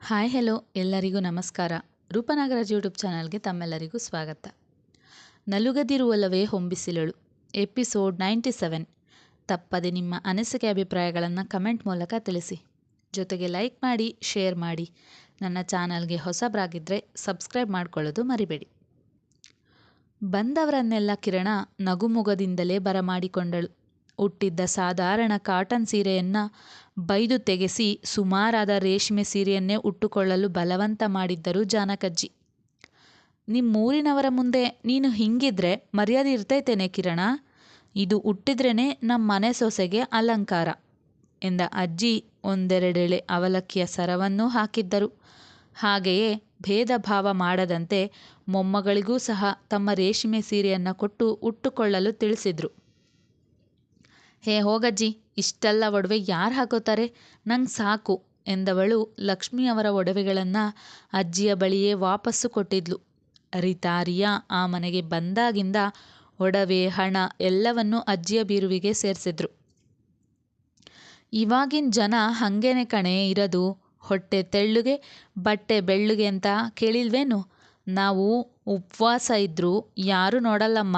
Hi, hello, ಎಲ್ಲರಿಗೂ ನಮಸ್ಕಾರ. ರೂಪನಾಗರಾಜ್ YouTube ಚಾನಲ್ಗೆ ತಮ್ಮೆಲ್ಲರಿಗೂ ಸ್ವಾಗತ. ನಲುಗದಿರುವಲ್ಲವೇ ಹೊಂಬಿಸಿಲಳು. Episode ninety seven. ತಪ್ಪದೆ ನಿಮ್ಮ ಅನಿಸಿಕೆ ಅಭಿಪ್ರಾಯಗಳನ್ನು ಕಮೆಂಟ್ ಮೂಲಕ ತಿಳಿಸಿ. ಜೊತೆಗೆ ಲೈಕ್ ಮಾಡಿ, ಶೇರ್ ಮಾಡಿ. ನನ್ನ ಚಾನಲ್ಗೆ ಹೊಸಬರಾಗಿದ್ದರೆ ಸಬ್ಸ್ಕ್ರೈಬ್ ಮಾಡ್ಕೊಳ್ಳೋದು ಮರಿಬೇಡಿ. ಬಂದವರನ್ನೆಲ್ಲ ಕಿರಣ ನಗುಮುಗದಿಂದಲೇ ಬರಮಾಡಿಕೊಂಡಳು. ಉಟ್ಟಿದ್ದ ಸಾಧಾರಣ ಕಾಟನ್ ಸೀರೆಯನ್ನು ಬೈದು ತೆಗೆಸಿ ಸುಮಾರಾದ ರೇಷ್ಮೆ ಸೀರೆಯನ್ನೇ ಉಟ್ಟುಕೊಳ್ಳಲು ಬಲವಂತ ಮಾಡಿದ್ದರು ಜಾನಕಜ್ಜಿ. ನಿಮ್ಮೂರಿನವರ ಮುಂದೆ ನೀನು ಹಿಂಗಿದ್ರೆ ಮರ್ಯಾದೆ ಇರ್ತೈತೇನೆ ಕಿರಣ. ಇದು ಉಟ್ಟಿದ್ರೇ ನಮ್ಮ ಮನೆ ಸೊಸೆಗೆ ಅಲಂಕಾರ ಎಂದ ಅಜ್ಜಿ ಒಂದೆರಡೆಳೆ ಅವಲಕ್ಕಿಯ ಸರವನ್ನೂ ಹಾಕಿದ್ದರು. ಹಾಗೆಯೇ ಭೇದ ಭಾವ ಮಾಡದಂತೆ ಮೊಮ್ಮಗಳಿಗೂ ಸಹ ತಮ್ಮ ರೇಷ್ಮೆ ಸೀರೆಯನ್ನು ಕೊಟ್ಟು ಉಟ್ಟುಕೊಳ್ಳಲು ತಿಳಿಸಿದ್ರು. ಹೇ ಹೋಗಜ್ಜಿ, ಇಷ್ಟೆಲ್ಲ ಒಡವೆ ಯಾರು ಹಾಕೋತಾರೆ? ನಂಗೆ ಸಾಕು ಎಂದವಳು ಲಕ್ಷ್ಮಿಯವರ ಒಡವೆಗಳನ್ನು ಅಜ್ಜಿಯ ಬಳಿಯೇ ವಾಪಸ್ಸು ಕೊಟ್ಟಿದ್ಲು. ರೀತಾ ರಿಯಾ ಆ ಮನೆಗೆ ಬಂದಾಗಿಂದ ಒಡವೆ, ಹಣ ಎಲ್ಲವನ್ನೂ ಅಜ್ಜಿಯ ಬೀರುವಿಗೆ ಸೇರಿಸಿದ್ರು. ಇವಾಗಿನ ಜನ ಹಂಗೇನೆ ಕಣೆ ಇರೋದು, ಹೊಟ್ಟೆ ತೆಳ್ಳುಗೆ, ಬಟ್ಟೆ ಬೆಳ್ಳುಗೆ ಅಂತ ಕೇಳಿಲ್ವೇನು? ನಾವು ಉಪವಾಸ ಇದ್ದರೂ ಯಾರೂ ನೋಡಲ್ಲಮ್ಮ.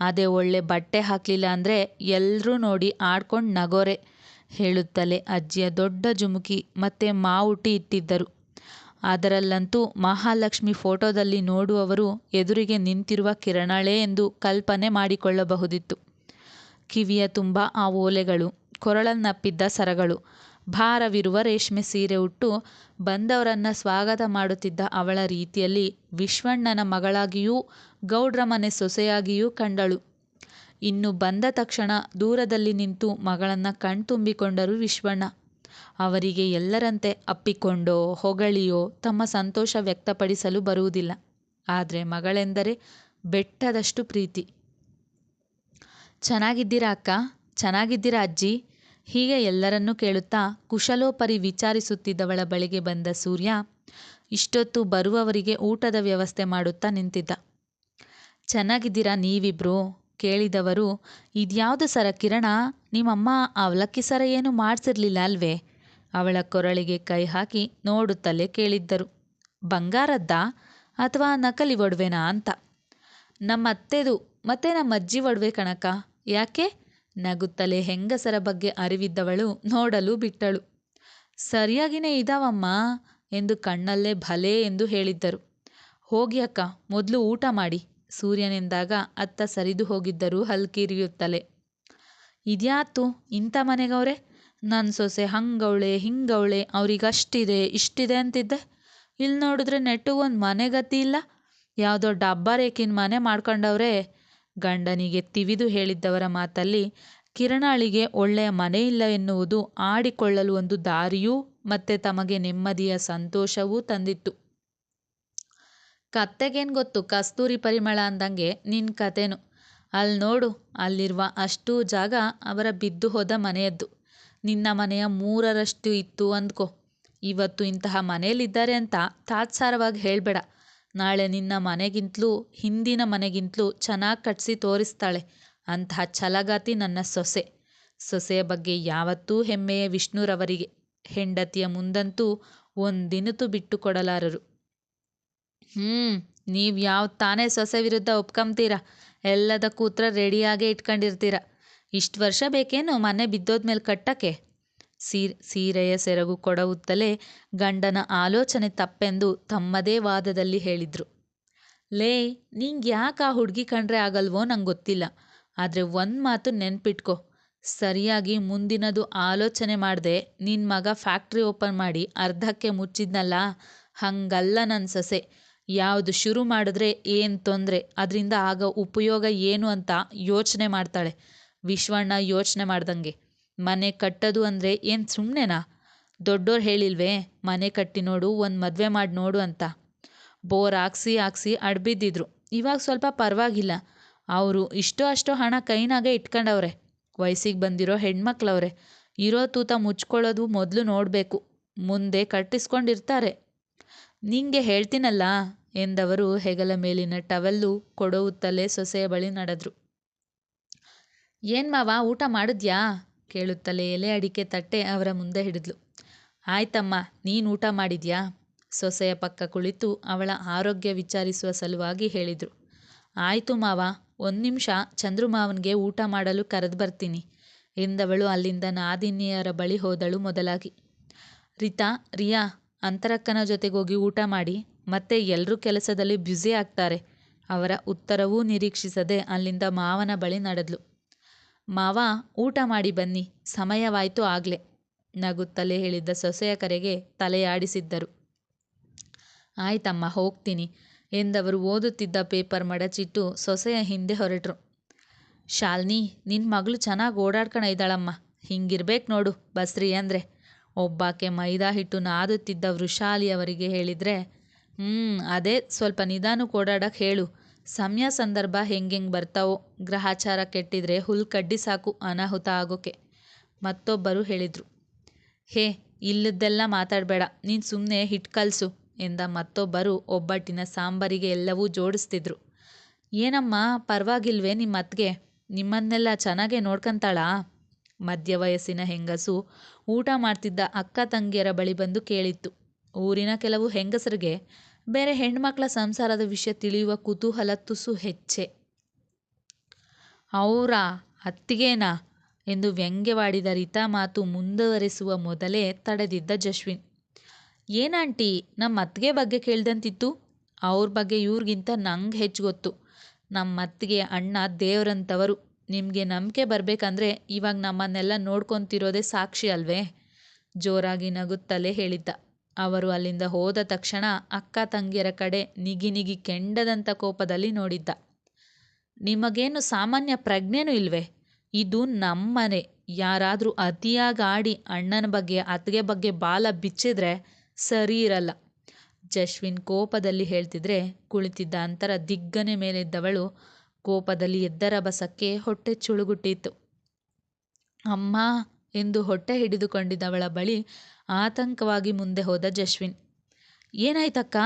ಅದೇ ಒಳ್ಳೆ ಬಟ್ಟೆ ಹಾಕಲಿಲ್ಲ ಅಂದರೆ ಎಲ್ಲರೂ ನೋಡಿ ಆಡ್ಕೊಂಡು ನಗೋರೆ ಹೇಳುತ್ತಲೇ ಅಜ್ಜಿಯ ದೊಡ್ಡ ಜುಮುಕಿ ಮತ್ತು ಮಾವುಟಿ ಇಟ್ಟಿದ್ದರು. ಅದರಲ್ಲಂತೂ ಮಹಾಲಕ್ಷ್ಮಿ ಫೋಟೋದಲ್ಲಿ ನೋಡುವವರು ಎದುರಿಗೆ ನಿಂತಿರುವ ಕಿರಣಳೇ ಎಂದು ಕಲ್ಪನೆ ಮಾಡಿಕೊಳ್ಳಬಹುದಿತ್ತು. ಕಿವಿಯ ತುಂಬ ಆ ಓಲೆಗಳು, ಕೊರಳನ್ನಪ್ಪಿದ್ದ ಸರಗಳು ಭಾರವಿರುವ ರೇಷ್ಮೆ ಸೀರೆ ಉಟ್ಟು ಬಂದವರನ್ನ ಸ್ವಾಗತ ಮಾಡುತ್ತಿದ್ದ ಅವಳ ರೀತಿಯಲ್ಲಿ ವಿಶ್ವಣ್ಣನ ಮಗಳಾಗಿಯೂ ಗೌಡ್ರ ಮನೆ ಸೊಸೆಯಾಗಿಯೂ ಕಂಡಳು. ಇನ್ನು ಬಂದ ತಕ್ಷಣ ದೂರದಲ್ಲಿ ನಿಂತು ಮಗಳನ್ನು ಕಣ್ತುಂಬಿಕೊಂಡರು ವಿಶ್ವಣ್ಣ. ಅವರಿಗೆ ಎಲ್ಲರಂತೆ ಅಪ್ಪಿಕೊಂಡೋ ಹೊಗಳಿಯೋ ತಮ್ಮ ಸಂತೋಷ ವ್ಯಕ್ತಪಡಿಸಲು ಬರುವುದಿಲ್ಲ. ಆದರೆ ಮಗಳೆಂದರೆ ಬೆಟ್ಟದಷ್ಟು ಪ್ರೀತಿ. ಚೆನ್ನಾಗಿದ್ದೀರಾ ಅಕ್ಕ? ಚೆನ್ನಾಗಿದ್ದೀರಾ ಅಜ್ಜಿ? ಹೀಗೆ ಎಲ್ಲರನ್ನೂ ಕೇಳುತ್ತಾ ಕುಶಲೋಪರಿ ವಿಚಾರಿಸುತ್ತಿದ್ದವಳ ಬಳಿಗೆ ಬಂದ ಸೂರ್ಯ, ಇಷ್ಟೊತ್ತು ಬರುವವರಿಗೆ ಊಟದ ವ್ಯವಸ್ಥೆ ಮಾಡುತ್ತಾ ನಿಂತಿದ್ದ. ಚೆನ್ನಾಗಿದ್ದೀರಾ ನೀವಿಬ್ರು? ಕೇಳಿದವರು, ಇದ್ಯಾವುದು ಸರ ಕಿರಣ, ನಿಮ್ಮಮ್ಮ ಅವಲಕ್ಕಿ ಸರ ಏನು ಮಾಡಿಸಿರ್ಲಿಲ್ಲ ಅಲ್ವೇ? ಅವಳ ಕೊರಳಿಗೆ ಕೈ ಹಾಕಿ ನೋಡುತ್ತಲೇ ಕೇಳಿದ್ದರು. ಬಂಗಾರದ್ದಾ? ಅಥವಾ ನಕಲಿ ಒಡವೆನಾ ಅಂತ. ನಮ್ಮ ಅತ್ತೆದು ಮತ್ತೆ ನಮ್ಮ ಅಜ್ಜಿ ಒಡವೆ ಕಣಕ ಯಾಕೆ? ನಗುತ್ತಲೇ ಹೆಂಗಸರ ಬಗ್ಗೆ ಅರಿವಿದ್ದವಳು ನೋಡಲು ಬಿಟ್ಟಳು. ಸರಿಯಾಗಿನೇ ಇದಾವಮ್ಮ ಎಂದು ಕಣ್ಣಲ್ಲೇ ಭಲೇ ಎಂದು ಹೇಳಿದ್ದರು. ಹೋಗಿ ಅಕ್ಕ, ಮೊದಲು ಊಟ ಮಾಡಿ. ಸೂರ್ಯನೆಂದಾಗ ಅತ್ತ ಸರಿದು ಹೋಗಿದ್ದರು ಹಲ್ಕಿರಿಯುತ್ತಲೇ ಇದ್ಯಾತು ಇಂಥ ಮನೆಗವ್ರೆ? ನನ್ನ ಸೊಸೆ ಹಂಗವಳೆ, ಹಿಂಗವಳೆ, ಅವ್ರಿಗಷ್ಟಿದೆ, ಇಷ್ಟಿದೆ ಅಂತಿದ್ದೆ. ಇಲ್ಲಿ ನೋಡಿದ್ರೆ ನೆಟ್ಟಗೊಂದು ಮನೆಗತಿ ಇಲ್ಲ. ಯಾವುದೋ ಡಬ್ಬ ರೇಖಿನ ಮನೆ ಮಾಡ್ಕೊಂಡವ್ರೆ. ಗಂಡನಿಗೆ ತಿವಿದು ಹೇಳಿದ್ದವರ ಮಾತಲ್ಲಿ, ಕಿರಣಾಳಿಗೆ ಒಳ್ಳೆಯ ಮನೆಯಿಲ್ಲ ಎನ್ನುವುದು ಆಡಿಕೊಳ್ಳಲು ಒಂದು ದಾರಿಯೂ ಮತ್ತೆ ತಮಗೆ ನೆಮ್ಮದಿಯ ಸಂತೋಷವೂ ತಂದಿತ್ತು. ಕತ್ತೆಗೇನು ಗೊತ್ತು ಕಸ್ತೂರಿ ಪರಿಮಳ ಅಂದಂಗೆ ನಿನ್ನ ಕತೆನು. ಅಲ್ಲಿ ನೋಡು, ಅಲ್ಲಿರುವ ಅಷ್ಟೂ ಜಾಗ ಅವರ ಬಿದ್ದು ಹೋದ ಮನೆಯದ್ದು. ನಿನ್ನ ಮನೆಯ ಮೂರರಷ್ಟು ಇತ್ತು ಅಂದ್ಕೋ. ಇವತ್ತು ಇಂತಹ ಮನೆಯಲ್ಲಿದ್ದಾರೆ ಅಂತ ತಾತ್ಸಾರವಾಗಿ ಹೇಳಬೇಡ. ನಾಳೆ ನಿನ್ನ ಮನೆಗಿಂತಲೂ, ಹಿಂದಿನ ಮನೆಗಿಂತಲೂ ಚೆನ್ನಾಗಿ ಕಟ್ಟಿಸಿ ತೋರಿಸ್ತಾಳೆ ಅಂತಹ ಛಲಗಾತಿ ನನ್ನ ಸೊಸೆ. ಸೊಸೆಯ ಬಗ್ಗೆ ಯಾವತ್ತೂ ಹೆಮ್ಮೆಯ ವಿಷ್ಣುರವರಿಗೆ. ಹೆಂಡತಿಯ ಮುಂದಂತೂ ಒಂದಿನತು ಬಿಟ್ಟು ಕೊಡಲಾರರು ಹ್ಞೂ ನೀವು ಯಾವ ತಾನೇ ಸೊಸೆ ವಿರುದ್ಧ ಒಪ್ಕೊಂತೀರ ಎಲ್ಲದಕ್ಕೂ ಉತ್ತರ ರೆಡಿಯಾಗೇ ಇಟ್ಕೊಂಡಿರ್ತೀರ? ಇಷ್ಟು ವರ್ಷ ಬೇಕೇನು ಮನೆ ಬಿದ್ದೋದ್ಮೇಲೆ ಕಟ್ಟಕ್ಕೆ? ಸೀರೆ, ಸೀರೆಯ ಸೆರಗು ಕೊಡವುತ್ತಲೇ ಗಂಡನ ಆಲೋಚನೆ ತಪ್ಪೆಂದು ತಮ್ಮದೇ ವಾದದಲ್ಲಿ ಹೇಳಿದರು. ಲೇ, ನಿಂಗೆ ಯಾಕೆ ಆ ಹುಡುಗಿ ಕಂಡ್ರೆ ಆಗಲ್ವೋ ನಂಗೆ ಗೊತ್ತಿಲ್ಲ. ಆದರೆ ಒಂದು ಮಾತು ನೆನ್ಪಿಟ್ಕೋ. ಸರಿಯಾಗಿ ಮುಂದಿನದು ಆಲೋಚನೆ ಮಾಡದೆ ನಿನ್ನ ಮಗ ಫ್ಯಾಕ್ಟ್ರಿ ಓಪನ್ ಮಾಡಿ ಅರ್ಧಕ್ಕೆ ಮುಚ್ಚಿದ್ನಲ್ಲ, ಹಂಗಲ್ಲ ನನ್ನ ಸೊಸೆ. ಯಾವುದು ಶುರು ಮಾಡಿದ್ರೆ ಏನು ತೊಂದರೆ, ಅದರಿಂದ ಆಗ ಉಪಯೋಗ ಏನು ಅಂತ ಯೋಚನೆ ಮಾಡ್ತಾಳೆ. ವಿಶ್ವಣ್ಣ ಯೋಚನೆ ಮಾಡ್ದಂಗೆ. ಮನೆ ಕಟ್ಟೋದು ಅಂದರೆ ಏನು ಸುಮ್ಮನೆನಾ ದೊಡ್ಡೋರು ಹೇಳಿಲ್ವೇ, ಮನೆ ಕಟ್ಟಿ ನೋಡು, ಒಂದು ಮದುವೆ ಮಾಡಿ ನೋಡು ಅಂತ. ಬೋರ್ ಹಾಕ್ಸಿ ಹಾಕ್ಸಿ ಅಡ್ಬಿದ್ದಿದ್ರು. ಇವಾಗ ಸ್ವಲ್ಪ ಪರವಾಗಿಲ್ಲ. ಅವರು ಇಷ್ಟೋ ಅಷ್ಟೋ ಹಣ ಕೈನಾಗೆ ಇಟ್ಕೊಂಡವ್ರೆ. ವಯಸ್ಸಿಗೆ ಬಂದಿರೋ ಹೆಣ್ಮಕ್ಳವ್ರೆ. ಇರೋ ತೂತ ಮುಚ್ಕೊಳ್ಳೋದು ಮೊದಲು ನೋಡಬೇಕು. ಮುಂದೆ ಕಟ್ಟಿಸ್ಕೊಂಡಿರ್ತಾರೆ. ನಿಂಗೆ ಹೇಳ್ತೀನಲ್ಲ, ಎಂದವರು ಹೆಗಲ ಮೇಲಿನ ಟವೆಲ್ಲು ಕೊಡವುತ್ತಲೇ ಸೊಸೆಯ ಬಳಿ ನಡೆದ್ರು. ಏನು ಮಾವ, ಊಟ ಮಾಡಿದ್ಯಾ? ಕೇಳುತ್ತಲೇ ಎಲೆ ಅಡಿಕೆ ತಟ್ಟೆ ಅವರ ಮುಂದೆ ಹಿಡಿದ್ಲು. ಆಯ್ತಮ್ಮ, ನೀನು ಊಟ ಮಾಡಿದ್ಯಾ? ಸೊಸೆಯ ಪಕ್ಕ ಕುಳಿತು ಅವಳ ಆರೋಗ್ಯ ವಿಚಾರಿಸುವ ಸಲುವಾಗಿ ಹೇಳಿದ್ರು. ಆಯ್ತು ಮಾವ, ಒಂದು ನಿಮಿಷ ಚಂದ್ರು ಮಾವನಿಗೆ ಊಟ ಮಾಡಲು ಕರೆದು ಬರ್ತೀನಿ, ಎಂದವಳು ಅಲ್ಲಿಂದ ನಾದಿನಿಯರ ಬಳಿ ಹೋದಳು ಮೊದಲಾಗಿ. ರಿತಾ, ರಿಯಾ, ಅಂತರಕ್ಕನ ಜೊತೆಗೋಗಿ ಊಟ ಮಾಡಿ, ಮತ್ತೆ ಎಲ್ಲರೂ ಕೆಲಸದಲ್ಲಿ ಬ್ಯುಸಿ ಆಗ್ತಾರೆ, ಅವರ ಉತ್ತರವೂ ನಿರೀಕ್ಷಿಸದೆ ಅಲ್ಲಿಂದ ಮಾವನ ಬಳಿ ನಡೆದ್ಲು. ಮಾವ, ಊಟ ಮಾಡಿ ಬನ್ನಿ. ಸಮಯವಾಯಿತು ಆಗಲೇ, ನಗುತ್ತಲೇ ಹೇಳಿದ್ದ ಸೊಸೆಯ ಕರೆಗೆ ತಲೆಯಾಡಿಸಿದ್ದರು. ಆಯ್ತಮ್ಮ, ಹೋಗ್ತೀನಿ ಎಂದವರು ಓದುತ್ತಿದ್ದ ಪೇಪರ್ ಮಡಚಿಟ್ಟು ಸೊಸೆಯ ಹಿಂದೆ ಹೊರಟರು. ಶಾಲಿನಿ ನಿನ್ನ ಮಗಳು ಚೆನ್ನಾಗಿ ಓಡಾಡ್ಕಣ ಇದ್ದಾಳಮ್ಮ. ಹಿಂಗಿರ್ಬೇಕು ನೋಡು, ಬಸ್ರಿ ಅಂದರೆ. ಒಬ್ಬಾಕೆ ಮೈದಾ ಹಿಟ್ಟು ನಾದುತ್ತಿದ್ದ ವೃಷಾಲಿಯವರಿಗೆ ಹೇಳಿದರೆ ಹ್ಞೂ ಅದೇ ಸ್ವಲ್ಪ ನಿಧಾನಕ್ಕೆ ಓಡಾಡಕ್ಕೆ ಹೇಳು. ಸಮಯ ಸಂದರ್ಭ ಹೆಂಗೆಂಗೆ ಬರ್ತಾವೋ, ಗ್ರಹಾಚಾರ ಕೆಟ್ಟಿದ್ರೆ ಹುಲ್ ಕಡ್ಡಿ ಸಾಕು ಅನಾಹುತ ಆಗೋಕೆ. ಮತ್ತೊಬ್ಬರು ಹೇಳಿದರು, ಹೇ, ಇಲ್ಲದ್ದೆಲ್ಲ ಮಾತಾಡಬೇಡ, ನೀನು ಸುಮ್ಮನೆ ಹಿಟ್ಟು ಕಲಸು, ಎಂದ ಮತ್ತೊಬ್ಬರು ಒಬ್ಬಟ್ಟಿನ ಸಾಂಬಾರಿಗೆ ಎಲ್ಲವೂ ಜೋಡಿಸ್ತಿದ್ರು. ಏನಮ್ಮ, ಪರವಾಗಿಲ್ವೇ ನಿಮ್ಮ ಅತ್ತಿಗೆ ನಿಮ್ಮನ್ನೆಲ್ಲ ಚೆನ್ನಾಗೇ ನೋಡ್ಕೊಂತಾಳಾ? ಮಧ್ಯ ವಯಸ್ಸಿನ ಹೆಂಗಸು ಊಟ ಮಾಡ್ತಿದ್ದ ಅಕ್ಕ ತಂಗಿಯರ ಬಳಿ ಬಂದು ಕೇಳಿತ್ತು. ಊರಿನ ಕೆಲವು ಹೆಂಗಸರಿಗೆ ಬೇರೆ ಹೆಣ್ಮಕ್ಳ ಸಂಸಾರದ ವಿಷಯ ತಿಳಿಯುವ ಕುತೂಹಲ ತುಸು ಹೆಚ್ಚೆ. ಅವರಾ, ಅತ್ತಿಗೇನಾ? ಎಂದು ವ್ಯಂಗ್ಯವಾಡಿದ ರಿತಾ ಮಾತು ಮುಂದುವರೆಸುವ ಮೊದಲೇ ತಡೆದಿದ್ದ ಜಶ್ವಿನ್ ಏನಾಂಟಿ ನಮ್ಮ ಅತ್ತಿಗೆ ಬಗ್ಗೆ ಕೇಳ್ದಂತಿತ್ತು? ಅವ್ರ ಬಗ್ಗೆ ಇವ್ರಿಗಿಂತ ನಂಗೆ ಹೆಚ್ಚು ಗೊತ್ತು. ನಮ್ಮ ಅತ್ತಿಗೆ ಅಣ್ಣ ದೇವ್ರಂಥವರು ನಿಮಗೆ ನಂಬಿಕೆ ಬರಬೇಕಂದ್ರೆ ಇವಾಗ ನಮ್ಮನ್ನೆಲ್ಲ ನೋಡ್ಕೊತಿರೋದೇ ಸಾಕ್ಷಿ ಅಲ್ವೇ? ಜೋರಾಗಿ ನಗುತ್ತಲೇ ಹೇಳಿದ್ದ. ಅವರು ಅಲ್ಲಿಂದ ಹೋದ ತಕ್ಷಣ ಅಕ್ಕ ತಂಗಿಯರ ಕಡೆ ನಿಗಿ ನಿಗಿ ಕೆಂಡದಂಥ ಕೋಪದಲ್ಲಿ ನೋಡಿದ್ದ. ನಿಮಗೇನು ಸಾಮಾನ್ಯ ಪ್ರಜ್ಞೆನೂ ಇಲ್ವೇ? ಇದು ನಮ್ಮನೆ. ಯಾರಾದರೂ ಅತಿಯಾಗಿ ಆಡಿ ಅಣ್ಣನ ಬಗ್ಗೆ, ಅತ್ತಿಗೆ ಬಗ್ಗೆ ಬಾಲ ಬಿಚ್ಚಿದ್ರೆ ಸರಿ ಇರಲ್ಲ. ಜಶ್ವಿನ್ ಕೋಪದಲ್ಲಿ ಹೇಳ್ತಿದ್ರೆ ಕುಳಿತಿದ್ದ ಅಂತರ ದಿಗ್ಗನೆ ಮೇಲಿದ್ದವಳು ಕೋಪದಲ್ಲಿ ಎದ್ದರ ಬಸಕ್ಕೆ ಹೊಟ್ಟೆ ಚುಳುಗುಟ್ಟಿತ್ತು. ಅಮ್ಮ ಎಂದು ಹೊಟ್ಟೆ ಹಿಡಿದುಕೊಂಡಿದ್ದವಳ ಬಳಿ ಆತಂಕವಾಗಿ ಮುಂದೆ ಹೋದ ಜಶ್ವಿನ್. ಏನಾಯ್ತಕ್ಕ?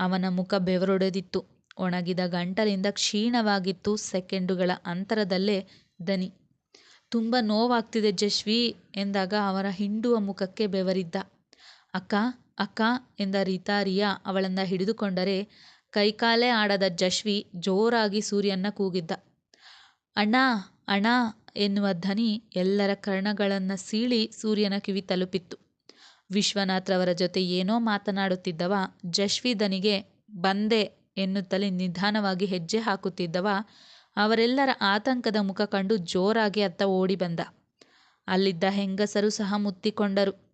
ಅವನ ಮುಖ ಬೆವರೊಡೆದಿತ್ತು. ಒಣಗಿದ ಗಂಟಲಿಂದ ಕ್ಷೀಣವಾಗಿತ್ತು ಸೆಕೆಂಡುಗಳ ಅಂತರದಲ್ಲೇ ದನಿ. ತುಂಬ ನೋವಾಗ್ತಿದೆ ಜಶ್ವಿ ಎಂದಾಗ ಅವರ ಹಿಂಡುವ ಮುಖಕ್ಕೆ ಬೆವರಿದ್ದ. ಅಕ್ಕ ಅಕ್ಕ ಎಂದ ರೀತಾರಿಯಾ ಅವಳನ್ನು ಹಿಡಿದುಕೊಂಡರೆ ಕೈಕಾಲೇ ಆಡದ ಜಶ್ವಿ ಜೋರಾಗಿ ಸೂರ್ಯನ ಕೂಗಿದ್ದ. ಅಣ್ಣ ಅಣ್ಣ ಎನ್ನುವ ಧ್ವನಿ ಎಲ್ಲರ ಕರ್ಣಗಳನ್ನು ಸೀಳಿ ಸೂರ್ಯನ ಕಿವಿ ತಲುಪಿತ್ತು. ವಿಶ್ವನಾಥ್ರವರ ಜೊತೆ ಏನೋ ಮಾತನಾಡುತ್ತಿದ್ದವ ಜಶ್ವಿ ದನಿಗೆ ಬಂದೆ ಎನ್ನುತ್ತಲೇ ನಿಧಾನವಾಗಿ ಹೆಜ್ಜೆ ಹಾಕುತ್ತಿದ್ದವ, ಅವರೆಲ್ಲರ ಆತಂಕದ ಮುಖ ಕಂಡು ಜೋರಾಗಿ ಅತ್ತ ಓಡಿ ಬಂದ. ಅಲ್ಲಿದ್ದ ಹೆಂಗಸರು ಸಹ ಮುತ್ತಿಕೊಂಡರು.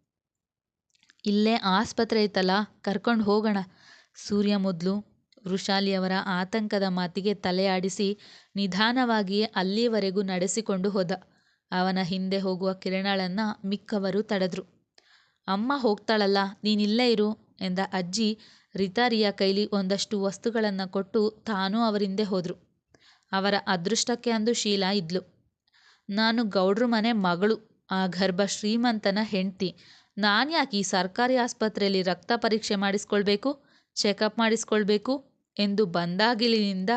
ಇಲ್ಲೇ ಆಸ್ಪತ್ರೆ ಐತಲ್ಲ, ಕರ್ಕೊಂಡು ಹೋಗೋಣ. ಸೂರ್ಯ ಮೊದಲು ವೃಷಾಲಿಯವರ ಆತಂಕದ ಮಾತಿಗೆ ತಲೆಯಾಡಿಸಿ ನಿಧಾನವಾಗಿಯೇ ಅಲ್ಲಿಯವರೆಗೂ ನಡೆಸಿಕೊಂಡು ಹೋದ. ಅವನ ಹಿಂದೆ ಹೋಗುವ ಕಿರಣಳನ್ನ ಮಿಕ್ಕವರು ತಡೆದ್ರು. ಅಮ್ಮ ಹೋಗ್ತಾಳಲ್ಲ, ನೀನಿಲ್ಲೇ ಇರು ಎಂದ ಅಜ್ಜಿ ರಿತಾರಿಯ ಕೈಲಿ ಒಂದಷ್ಟು ವಸ್ತುಗಳನ್ನು ಕೊಟ್ಟು ತಾನೂ ಅವರಿಂದೆ ಹೋದರು. ಅವರ ಅದೃಷ್ಟಕ್ಕೆ ಅಂದು ಶೀಲಾ ಇದ್ಲು. ನಾನು ಗೌಡ್ರ ಮನೆ ಮಗಳು, ಆ ಗರ್ಭ ಶ್ರೀಮಂತನ ಹೆಂಡ್ತಿ. ಯಾಕೆ ಈ ಸರ್ಕಾರಿ ಆಸ್ಪತ್ರೆಯಲ್ಲಿ ರಕ್ತ ಪರೀಕ್ಷೆ ಮಾಡಿಸ್ಕೊಳ್ಬೇಕು, ಚೆಕಪ್ ಮಾಡಿಸ್ಕೊಳ್ಬೇಕು ಎಂದು ಬಂದಾಗಿಲಿನಿಂದ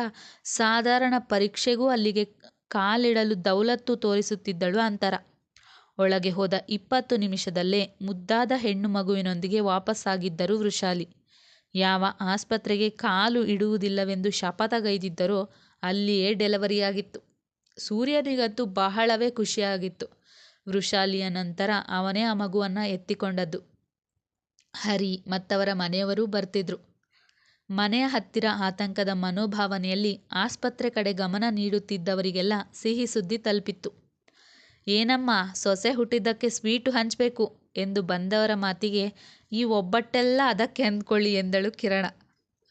ಸಾಧಾರಣ ಪರೀಕ್ಷೆಗೂ ಅಲ್ಲಿಗೆ ಕಾಲಿಡಲು ದೌಲತ್ತು ತೋರಿಸುತ್ತಿದ್ದಳು ಅಂತರ. ಒಳಗೆ ಹೋದ ಇಪ್ಪತ್ತು ನಿಮಿಷದಲ್ಲೇ ಮುದ್ದಾದ ಹೆಣ್ಣು ಮಗುವಿನೊಂದಿಗೆ ವಾಪಸ್ಸಾಗಿದ್ದರು ವೃಷಾಲಿ. ಯಾವ ಆಸ್ಪತ್ರೆಗೆ ಕಾಲು ಇಡುವುದಿಲ್ಲವೆಂದು ಶಪಥಗೈದಿದ್ದರೋ ಅಲ್ಲಿಯೇ ಡೆಲಿವರಿಯಾಗಿತ್ತು. ಸೂರ್ಯನಿಗಂತೂ ಬಹಳವೇ ಖುಷಿಯಾಗಿತ್ತು. ವೃಷಾಲಿಯ ನಂತರ ಅವನೇ ಆ ಮಗುವನ್ನು ಎತ್ತಿಕೊಂಡದ್ದು. ಹರಿ ಮತ್ತವರ ಮನೆಯವರೂ ಬರ್ತಿದ್ರು. ಮನೆಯ ಹತ್ತಿರ ಆತಂಕದ ಮನೋಭಾವನೆಯಲ್ಲಿ ಆಸ್ಪತ್ರೆ ಕಡೆ ಗಮನ ನೀಡುತ್ತಿದ್ದವರಿಗೆಲ್ಲ ಸಿಹಿ ಸುದ್ದಿ ತಲುಪಿತ್ತು. ಏನಮ್ಮ, ಸೊಸೆ ಹುಟ್ಟಿದ್ದಕ್ಕೆ ಸ್ವೀಟು ಹಂಚಬೇಕು ಎಂದು ಬಂದವರ ಮಾತಿಗೆ ಈ ಒಬ್ಬಟ್ಟೆಲ್ಲ ಅದಕ್ಕೆ ಅಂದ್ಕೊಳ್ಳಿ ಎಂದಳು ಕಿರಣ.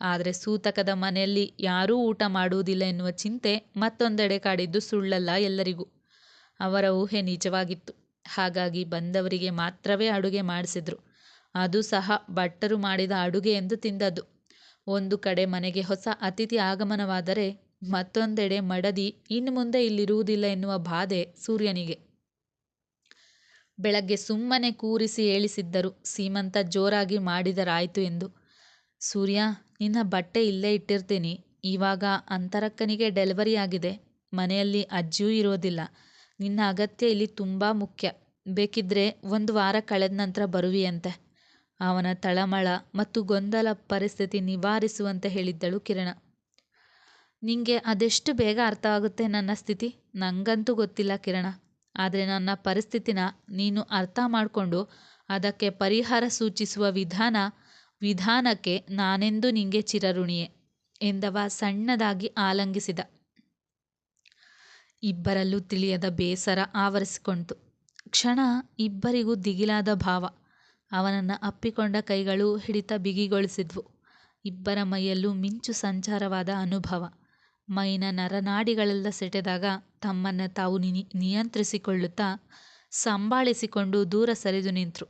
ಆದರೆ ಸೂತಕದ ಮನೆಯಲ್ಲಿ ಯಾರೂ ಊಟ ಮಾಡುವುದಿಲ್ಲ ಎನ್ನುವ ಚಿಂತೆ ಮತ್ತೊಂದೆಡೆ ಕಾಡಿದ್ದು ಸುಳ್ಳಲ್ಲ ಎಲ್ಲರಿಗೂ. ಅವರ ಊಹೆ ನಿಜವಾಗಿತ್ತು. ಹಾಗಾಗಿ ಬಂದವರಿಗೆ ಮಾತ್ರವೇ ಅಡುಗೆ ಮಾಡಿಸಿದ್ರು. ಅದು ಸಹ ಭಟ್ಟರು ಮಾಡಿದ ಅಡುಗೆ ಎಂದು ತಿಂದದ್ದು. ಒಂದು ಕಡೆ ಮನೆಗೆ ಹೊಸ ಅತಿಥಿ ಆಗಮನವಾದರೆ ಮತ್ತೊಂದೆಡೆ ಮಡದಿ ಇನ್ನು ಮುಂದೆ ಇಲ್ಲಿರುವುದಿಲ್ಲ ಎನ್ನುವ ಬಾಧೆ ಸೂರ್ಯನಿಗೆ. ಬೆಳಗ್ಗೆ ಸುಮ್ಮನೆ ಕೂರಿಸಿ ಹೇಳಿಸಿದ್ದರು. ಸೀಮಂತ ಜೋರಾಗಿ ಮಾಡಿದರಾಯ್ತು ಎಂದು. ಸೂರ್ಯ, ನಿನ್ನ ಬಟ್ಟೆ ಇಲ್ಲೇ ಇಟ್ಟಿರ್ತೀನಿ. ಇವಾಗ ಅಂತರಕ್ಕನಿಗೆ ಡೆಲಿವರಿ ಆಗಿದೆ. ಮನೆಯಲ್ಲಿ ಅಜ್ಜಿಯೂ ಇರೋದಿಲ್ಲ. ನಿನ್ನ ಅಗತ್ಯ ಇಲ್ಲಿ ತುಂಬ ಮುಖ್ಯ. ಬೇಕಿದ್ರೆ ಒಂದು ವಾರ ಕಳೆದ ನಂತರ ಬರುವಿಯಂತೆ. ಅವನ ತಳಮಳ ಮತ್ತು ಗೊಂದಲ ಪರಿಸ್ಥಿತಿ ನಿವಾರಿಸುವಂತೆ ಹೇಳಿದ್ದಳು ಕಿರಣ. ನಿಂಗೆ ಅದೆಷ್ಟು ಬೇಗ ಅರ್ಥ ಆಗುತ್ತೆ ನನ್ನ ಸ್ಥಿತಿ? ನನಗಂತೂ ಗೊತ್ತಿಲ್ಲ ಕಿರಣ. ಆದರೆ ನನ್ನ ಪರಿಸ್ಥಿತಿನ ನೀನು ಅರ್ಥ ಮಾಡಿಕೊಂಡು ಅದಕ್ಕೆ ಪರಿಹಾರ ಸೂಚಿಸುವ ವಿಧಾನ, ವಿಧಾನಕ್ಕೆ ನಾನೆಂದು ನಿಂಗೆ ಚಿರಋಣಿಯೇ ಎಂದವ ಸಣ್ಣದಾಗಿ ಆಲಂಗಿಸಿದ. ಇಬ್ಬರಲ್ಲೂ ತಿಳಿಯದ ಬೇಸರ ಆವರಿಸಿಕೊಂಡಿತು ಕ್ಷಣ ಇಬ್ಬರಿಗೂ ದಿಗಿಲಾದ ಭಾವ. ಅವನನ್ನು ಅಪ್ಪಿಕೊಂಡ ಕೈಗಳು ಹಿಡಿತ ಬಿಗಿಗೊಳಿಸಿದ್ವು. ಇಬ್ಬರ ಮೈಯಲ್ಲೂ ಮಿಂಚು ಸಂಚಾರವಾದ ಅನುಭವ. ಮೈನ ನರನಾಡಿಗಳೆಲ್ಲ ಸೆಟೆದಾಗ ತಮ್ಮನ್ನು ತಾವು ನಿಯಂತ್ರಿಸಿಕೊಳ್ಳುತ್ತಾ ಸಂಭಾಳಿಸಿಕೊಂಡು ದೂರ ಸರಿದು ನಿಂತರು.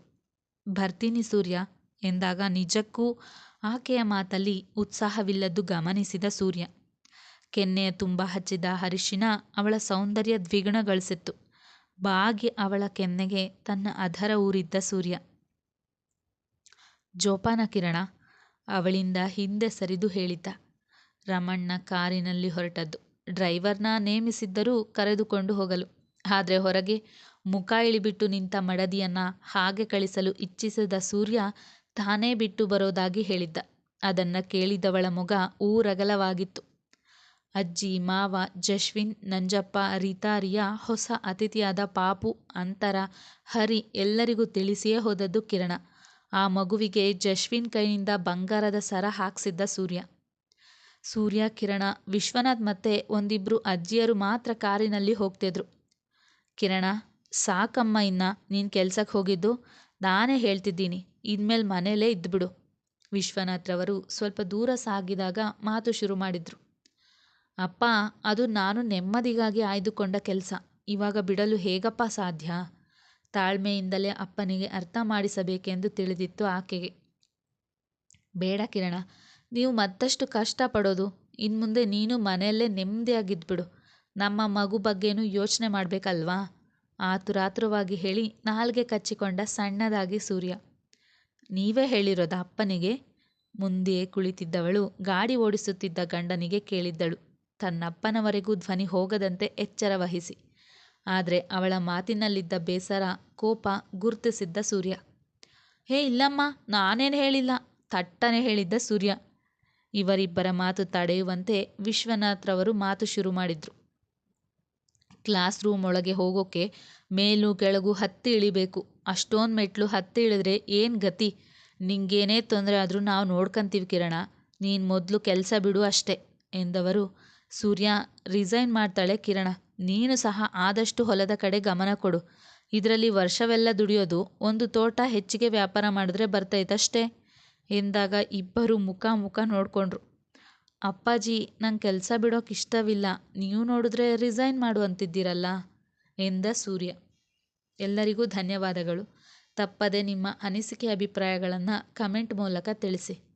ಬರ್ತೀನಿ ಸೂರ್ಯ ಎಂದಾಗ ನಿಜಕ್ಕೂ ಆಕೆಯ ಮಾತಲ್ಲಿ ಉತ್ಸಾಹವಿಲ್ಲದ್ದು ಗಮನಿಸಿದ ಸೂರ್ಯ. ಕೆನ್ನೆಯ ತುಂಬ ಹಚ್ಚಿದ ಅರಿಶಿನ ಅವಳ ಸೌಂದರ್ಯ ದ್ವಿಗುಣಗೊಳಿಸಿತ್ತು. ಬಾಗಿ ಅವಳ ಕೆನ್ನೆಗೆ ತನ್ನ ಅಧರ ಊರಿದ್ದ ಸೂರ್ಯ. ಜೋಪಾನ ಕಿರಣ ಅವಳಿಂದ ಹಿಂದೆ ಸರಿದು ಹೇಳಿದ್ದ ರಮಣ್ಣ ಕಾರಿನಲ್ಲಿ ಹೊರಟದ್ದು. ಡ್ರೈವರ್ನ ನೇಮಿಸಿದ್ದರೂ ಕರೆದುಕೊಂಡು ಹೋಗಲು. ಆದರೆ ಹೊರಗೆ ಮುಖ ಇಳಿಬಿಟ್ಟು ನಿಂತ ಮಡದಿಯನ್ನ ಹಾಗೆ ಕಳಿಸಲು ಇಚ್ಛಿಸಿದ ಸೂರ್ಯ ತಾನೇ ಬಿಟ್ಟು ಬರೋದಾಗಿ ಹೇಳಿದ್ದ. ಅದನ್ನ ಕೇಳಿದವಳ ಮೊಗ ಊರಗಲವಾಗಿತ್ತು. ಅಜ್ಜಿ, ಮಾವ, ಜಶ್ವಿನ್, ನಂಜಪ್ಪ ರೀತಾರಿಯ ಹೊಸ ಅತಿಥಿಯಾದ ಪಾಪು, ಅಂತರ, ಹರಿ ಎಲ್ಲರಿಗೂ ತಿಳಿಸಿಯೇ ಹೋದದ್ದು ಕಿರಣ. ಆ ಮಗುವಿಗೆ ಜಶ್ವಿನ್ ಕೈಯಿಂದ ಬಂಗಾರದ ಸರ ಹಾಕ್ಸಿದ್ದ ಸೂರ್ಯ. ಸೂರ್ಯ, ಕಿರಣ, ವಿಶ್ವನಾಥ್ ಮತ್ತೆ ಒಂದಿಬ್ರು ಅಜ್ಜಿಯರು ಮಾತ್ರ ಕಾರಿನಲ್ಲಿ ಹೋಗ್ತಿದ್ರು. ಕಿರಣ, ಸಾಕಮ್ಮ ಇನ್ನ, ನೀನು ಕೆಲ್ಸಕ್ಕೆ ಹೋಗಿದ್ದು? ನಾನೇ ಹೇಳ್ತಿದ್ದೀನಿ, ಇನ್ಮೇಲೆ ಮನೇಲೇ ಇದ್ಬಿಡು. ವಿಶ್ವನಾಥ್ರವರು ಸ್ವಲ್ಪ ದೂರ ಸಾಗಿದಾಗ ಮಾತು ಶುರು ಮಾಡಿದ್ರು. ಅಪ್ಪ, ಅದು ನಾನು ನೆಮ್ಮದಿಗಾಗಿ ಆಯ್ದುಕೊಂಡ ಕೆಲಸ. ಇವಾಗ ಬಿಡಲು ಹೇಗಪ್ಪ ಸಾಧ್ಯ? ತಾಳ್ಮೆಯಿಂದಲೇ ಅಪ್ಪನಿಗೆ ಅರ್ಥ ಮಾಡಿಸಬೇಕೆಂದು ತಿಳಿದಿತ್ತು ಆಕೆಗೆ. ಬೇಡ ಕಿರಣ, ನೀವು ಮತ್ತಷ್ಟು ಕಷ್ಟಪಡೋದು. ಇನ್ಮುಂದೆ ನೀನು ಮನೆಯಲ್ಲೇ ನೆಮ್ಮದಿಯಾಗಿದ್ಬಿಡು. ನಮ್ಮ ಮಗು ಬಗ್ಗೆನೂ ಯೋಚನೆ ಮಾಡಬೇಕಲ್ವಾ? ಆತುರಾತುರವಾಗಿ ಹೇಳಿ ನಾಲ್ಗೆ ಕಚ್ಚಿಕೊಂಡ ಸಣ್ಣದಾಗಿ ಸೂರ್ಯ. ನೀವೇ ಹೇಳಿರೋದ ಅಪ್ಪನಿಗೆ? ಮುಂದೆಯೇ ಕುಳಿತಿದ್ದವಳು ಗಾಡಿ ಓಡಿಸುತ್ತಿದ್ದ ಗಂಡನಿಗೆ ಕೇಳಿದ್ದಳು. ತನ್ನಪ್ಪನವರೆಗೂ ಧ್ವನಿ ಹೋಗದಂತೆ ಎಚ್ಚರ ವಹಿಸಿ. ಆದರೆ ಅವಳ ಮಾತಿನಲ್ಲಿದ್ದ ಬೇಸರ, ಕೋಪ ಗುರುತಿಸಿದ್ದ ಸೂರ್ಯ. ಹೇ ಇಲ್ಲಮ್ಮ, ನಾನೇನು ಹೇಳಿಲ್ಲ, ತಟ್ಟನೆ ಹೇಳಿದ್ದ ಸೂರ್ಯ. ಇವರಿಬ್ಬರ ಮಾತು ತಡೆಯುವಂತೆ ವಿಶ್ವನಾಥ್ರವರು ಮಾತು ಶುರು ಮಾಡಿದ್ರು. ಕ್ಲಾಸ್ ರೂಮ್ ಒಳಗೆ ಹೋಗೋಕೆ ಮೇಲೂ ಕೆಳಗೂ ಹತ್ತಿ ಇಳಿಬೇಕು. ಅಷ್ಟೊಂದು ಮೆಟ್ಲು ಹತ್ತಿ ಇಳಿದ್ರೆ ಏನು ಗತಿ? ನಿಂಗೇನೇ ತೊಂದರೆ ಆದರೂ ನಾವು ನೋಡ್ಕಂತೀವಿ ಕಿರಣ, ನೀನು ಮೊದಲು ಕೆಲಸ ಬಿಡು ಅಷ್ಟೇ, ಎಂದವರು. ಸೂರ್ಯ, ರಿಸೈನ್ ಮಾಡ್ತಾಳೆ ಕಿರಣ ನೀನು ಸಹ ಆದಷ್ಟು ಹೊಲದ ಕಡೆ ಗಮನ ಕೊಡು. ಇದರಲ್ಲಿ ವರ್ಷವೆಲ್ಲ ದುಡಿಯೋದು ಒಂದು ತೋಟ ಹೆಚ್ಚಿಗೆ ವ್ಯಾಪಾರ ಮಾಡಿದ್ರೆ ಬರ್ತೈತಷ್ಟೇ ಎಂದಾಗ ಇಬ್ಬರು ಮುಖ ಮುಖ ನೋಡಿಕೊಂಡ್ರು. ಅಪ್ಪಾಜಿ, ನಂಗೆ ಕೆಲಸ ಬಿಡೋಕೆ ಇಷ್ಟವಿಲ್ಲ. ನೀವು ನೋಡಿದ್ರೆ ರಿಸೈನ್ ಮಾಡು ಅಂತಿದ್ದೀರಲ್ಲ? ಎಂದ ಸೂರ್ಯ. ಎಲ್ಲರಿಗೂ ಧನ್ಯವಾದಗಳು. ತಪ್ಪದೆ ನಿಮ್ಮ ಅನಿಸಿಕೆ ಅಭಿಪ್ರಾಯಗಳನ್ನು ಕಮೆಂಟ್ ಮೂಲಕ ತಿಳಿಸಿ.